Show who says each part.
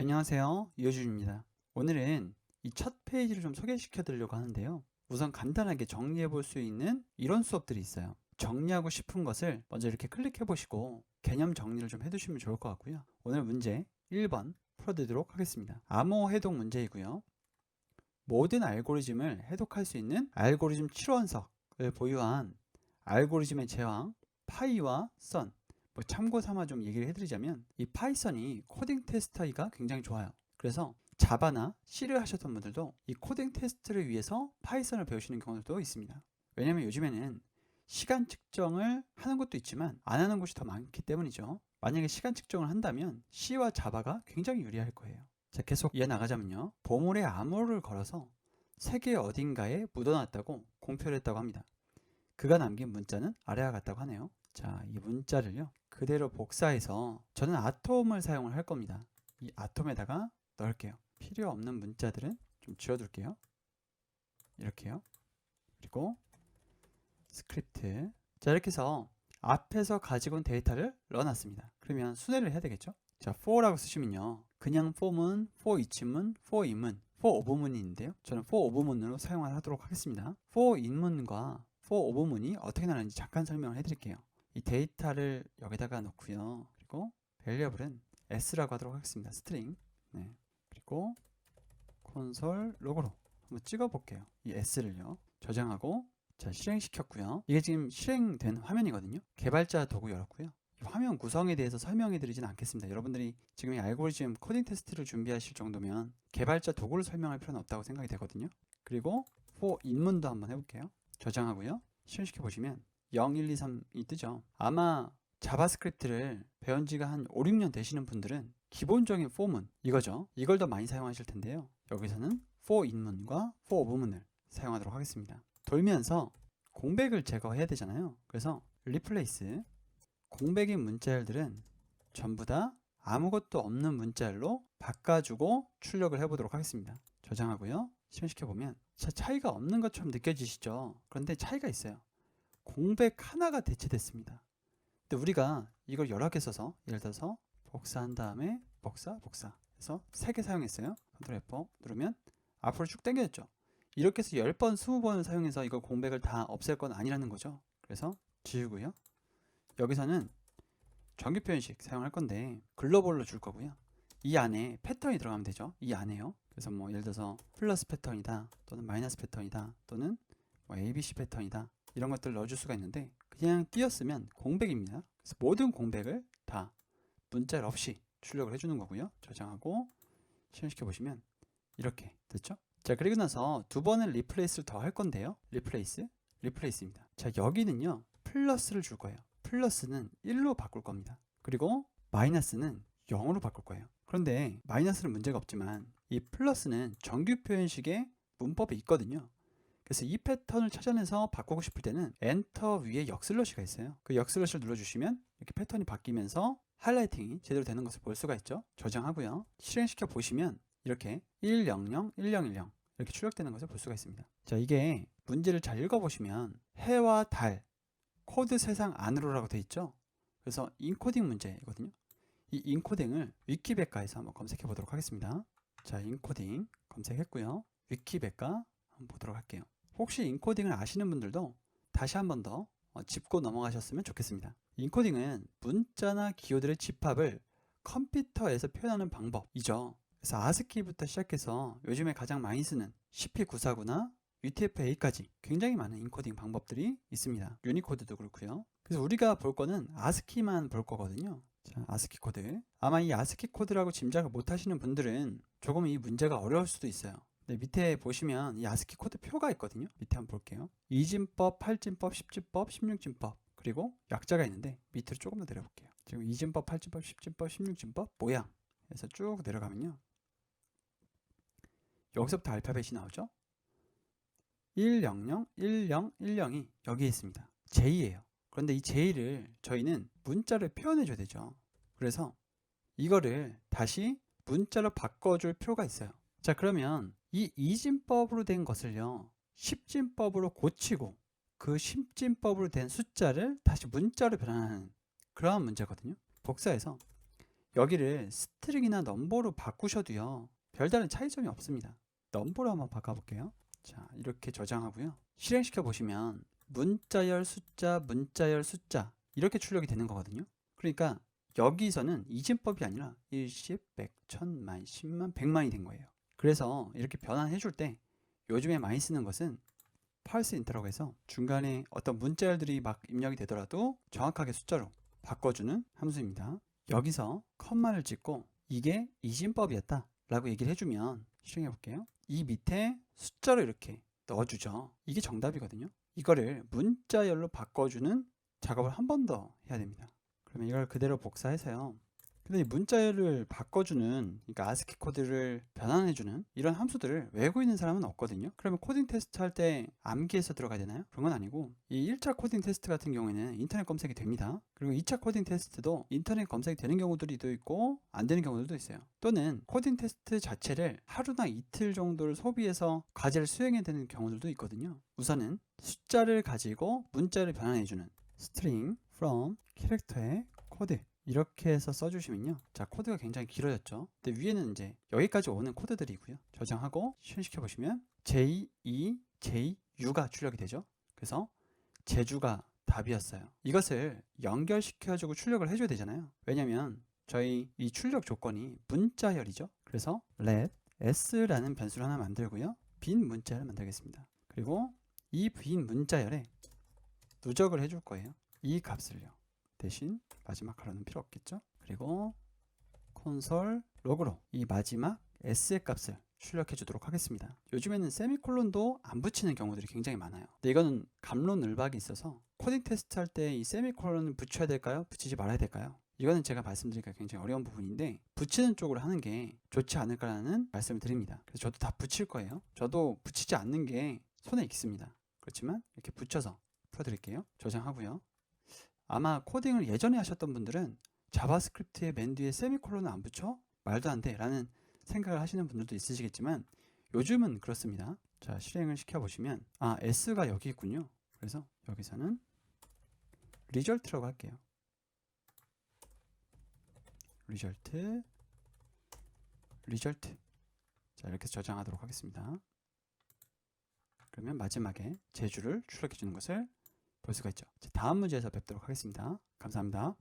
Speaker 1: 안녕하세요. 이호준입니다. 오늘은 이 첫 페이지를 좀 소개시켜 드리려고 하는데요. 우선 간단하게 정리해 볼 수 있는 이런 수업들이 있어요. 정리하고 싶은 것을 먼저 이렇게 클릭해 보시고 개념 정리를 좀 해두시면 좋을 것 같고요. 오늘 문제 1번 풀어드리도록 하겠습니다. 암호 해독 문제이고요. 모든 알고리즘을 해독할 수 있는 알고리즘 7원석을 보유한 알고리즘의 제왕 파이와 선 뭐 참고 삼아 좀 얘기를 해드리자면 이 파이썬이 코딩 테스트하기가 굉장히 좋아요. 그래서 자바나 C를 하셨던 분들도 이 코딩 테스트를 위해서 파이썬을 배우시는 경우도 있습니다. 왜냐면 요즘에는 시간 측정을 하는 것도 있지만 안 하는 곳이 더 많기 때문이죠. 만약에 시간 측정을 한다면 C와 자바가 굉장히 유리할 거예요. 자, 계속 이어나가자면요. 보물에 암호를 걸어서 세계 어딘가에 묻어놨다고 공표를 했다고 합니다. 그가 남긴 문자는 아래와 같다고 하네요. 자, 이 문자를요. 그대로 복사해서 저는 아톰을 사용을 할 겁니다. 이 아톰에다가 넣을게요. 필요 없는 문자들은 좀 지워둘게요. 이렇게요. 그리고 스크립트. 자, 이렇게 해서 앞에서 가지고 온 데이터를 넣어놨습니다. 그러면 순회를 해야 되겠죠? 자, for라고 쓰시면요. 그냥 for문, for each문, for in문, for of문이 있는데요. 저는 for of문으로 사용을 하도록 하겠습니다. for in문과 for of문이 어떻게 나는지 잠깐 설명을 해드릴게요. 이 데이터를 여기다가 넣고요. 그리고 variable은 s라고 하도록 하겠습니다. string. 네. 그리고 콘솔 로고로 한번 찍어 볼게요. 이 s를요. 저장하고 자, 실행시켰고요. 이게 지금 실행된 화면이거든요. 개발자 도구 열었고요. 이 화면 구성에 대해서 설명해 드리진 않겠습니다. 여러분들이 지금 이 알고리즘 코딩 테스트를 준비하실 정도면 개발자 도구를 설명할 필요는 없다고 생각이 되거든요. 그리고 for 입문도 한번 해볼게요. 저장하고요. 실행시켜 보시면 0, 1, 2, 3이 뜨죠. 아마 자바스크립트를 배운 지가 한 5, 6년 되시는 분들은 기본적인 for문 이거죠. 이걸 더 많이 사용하실 텐데요. 여기서는 for 입문과 for of문을 사용하도록 하겠습니다. 돌면서 공백을 제거해야 되잖아요. 그래서 replace 공백인 문자열들은 전부 다 아무것도 없는 문자열로 바꿔주고 출력을 해보도록 하겠습니다. 저장하고요. 실행시켜 보면 차 차이가 없는 것처럼 느껴지시죠? 그런데 차이가 있어요. 공백 하나가 대체됐습니다. 근데 우리가 이걸 여러 개 써서 예를 들어서 복사한 다음에 복사 복사 해서 세 개 사용했어요. 컨트롤 F4 누르면 앞으로 쭉 당겨졌죠. 이렇게 해서 10번, 20번을 사용해서 이거 공백을 다 없앨 건 아니라는 거죠. 그래서 지우고요. 여기서는 정규 표현식 사용할 건데 글로벌로 줄 거고요. 이 안에 패턴이 들어가면 되죠. 이 안에요. 그래서 뭐 예를 들어서 플러스 패턴이다 또는 마이너스 패턴이다 또는 뭐 ABC 패턴이다 이런 것들을 넣어줄 수가 있는데 그냥 띄었으면 공백입니다. 그래서 모든 공백을 다 문자 없이 출력을 해주는 거고요. 저장하고 실행시켜 보시면 이렇게 됐죠? 자 그리고 나서 두 번은 리플레이스를 더 할 건데요. 리플레이스, 리플레이스입니다. 자 여기는요 플러스를 줄 거예요. 플러스는 1로 바꿀 겁니다. 그리고 마이너스는 0으로 바꿀 거예요. 그런데 마이너스는 문제가 없지만 이 플러스는 정규 표현식의 문법에 있거든요. 그래서 이 패턴을 찾아내서 바꾸고 싶을 때는 엔터 위에 역슬러시가 있어요. 그 역슬러시를 눌러주시면 이렇게 패턴이 바뀌면서 하이라이팅이 제대로 되는 것을 볼 수가 있죠. 저장하고요. 실행시켜 보시면 이렇게 100, 1010 이렇게 출력되는 것을 볼 수가 있습니다. 자, 이게 문제를 잘 읽어보시면 해와 달, 코드 세상 안으로라고 돼 있죠. 그래서 인코딩 문제이거든요. 이 인코딩을 위키백과에서 한번 검색해 보도록 하겠습니다. 자, 인코딩 검색했고요. 위키백과 한번 보도록 할게요. 혹시 인코딩을 아시는 분들도 다시 한 번더 어, 짚고 넘어가셨으면 좋겠습니다. 인코딩은 문자나 기호들의 집합을 컴퓨터에서 표현하는 방법이죠. 그래서 아스키부터 시작해서 요즘에 가장 많이 쓰는 CP949나 UTF-8까지 굉장히 많은 인코딩 방법들이 있습니다. 유니코드도 그렇고요. 그래서 우리가 볼 거는 아스키만 볼 거거든요. 자, 아스키 코드. 아마 이 아스키 코드라고 짐작을 못 하시는 분들은 조금 이 문제가 어려울 수도 있어요. 네, 밑에 보시면 이 아스키 코드 표가 있거든요. 밑에 한번 볼게요. 이진법, 팔진법, 십진법, 십육진법 그리고 약자가 있는데 밑으로 조금 더 내려볼게요. 지금 이진법, 팔진법, 십진법, 십육진법 모양 해서 쭉 내려가면요. 여기서부터 알파벳이 나오죠. 100, 10, 10이 여기에 있습니다. J예요. 그런데 이 J를 저희는 문자를 표현해 줘야 되죠. 그래서 이거를 다시 문자로 바꿔줄 필요가 있어요. 자 그러면 이 이진법으로 된 것을요. 십진법으로 고치고 그 십진법으로 된 숫자를 다시 문자로 변환하는 그러한 문제거든요. 복사해서 여기를 스트링이나 넘버로 바꾸셔도요. 별다른 차이점이 없습니다. 넘버로 한번 바꿔볼게요. 자, 이렇게 저장하고요. 실행시켜 보시면 문자열 숫자, 문자열 숫자 이렇게 출력이 되는 거거든요. 그러니까 여기서는 이진법이 아니라 일십, 백, 천만, 십만, 백만이 된 거예요. 그래서 이렇게 변환해 줄 때 요즘에 많이 쓰는 것은 parse inter라고 해서 중간에 어떤 문자열들이 막 입력이 되더라도 정확하게 숫자로 바꿔주는 함수입니다. 여기서 컴마를 찍고 이게 이진법이었다 라고 얘기를 해주면 실행해 볼게요. 이 밑에 숫자로 이렇게 넣어주죠. 이게 정답이거든요. 이거를 문자열로 바꿔주는 작업을 한 번 더 해야 됩니다. 그러면 이걸 그대로 복사해서요. 근데 이 문자열을 바꿔주는, 그러니까 아스키 코드를 변환해주는 이런 함수들을 외우고 있는 사람은 없거든요. 그러면 코딩 테스트 할 때 암기해서 들어가야 되나요? 그런 건 아니고 이 1차 코딩 테스트 같은 경우에는 인터넷 검색이 됩니다. 그리고 2차 코딩 테스트도 인터넷 검색이 되는 경우들이 또 있고 안 되는 경우들도 있어요. 또는 코딩 테스트 자체를 하루나 이틀 정도를 소비해서 과제를 수행해야 되는 경우들도 있거든요. 우선은 숫자를 가지고 문자를 변환해주는 string from 캐릭터의 코드 이렇게 해서 써주시면요. 자, 코드가 굉장히 길어졌죠. 근데 위에는 이제 여기까지 오는 코드들이고요. 저장하고 실행시켜 보시면 J, E, J, U가 출력이 되죠. 그래서 제주가 답이었어요. 이것을 연결시켜주고 출력을 해줘야 되잖아요. 왜냐면 저희 이 출력 조건이 문자열이죠. 그래서 let s라는 변수를 하나 만들고요. 빈 문자열을 만들겠습니다. 그리고 이 빈 문자열에 누적을 해줄 거예요. 이 값을요. 대신 마지막 괄호는 필요 없겠죠? 그리고 콘솔 로그로 이 마지막 s의 값을 출력해 주도록 하겠습니다. 요즘에는 세미콜론도 안 붙이는 경우들이 굉장히 많아요. 근데 이거는 감론을박이 있어서 코딩 테스트 할 때 이 세미콜론을 붙여야 될까요? 붙이지 말아야 될까요? 이거는 제가 말씀드리기가 굉장히 어려운 부분인데 붙이는 쪽으로 하는 게 좋지 않을까라는 말씀을 드립니다. 그래서 저도 다 붙일 거예요. 저도 붙이지 않는 게 손에 익습니다. 그렇지만 이렇게 붙여서 풀어드릴게요. 저장하고요. 아마 코딩을 예전에 하셨던 분들은 자바스크립트의 맨 뒤에 세미콜론을 안 붙여? 말도 안 돼. 라는 생각을 하시는 분들도 있으시겠지만 요즘은 그렇습니다. 자, 실행을 시켜보시면 아, S가 여기 있군요. 그래서 여기서는 리절트라고 할게요. 리절트 리절트 자, 이렇게 저장하도록 하겠습니다. 그러면 마지막에 제주를 출력해 주는 것을 볼 수가 있죠. 자, 다음 문제에서 뵙도록 하겠습니다. 감사합니다.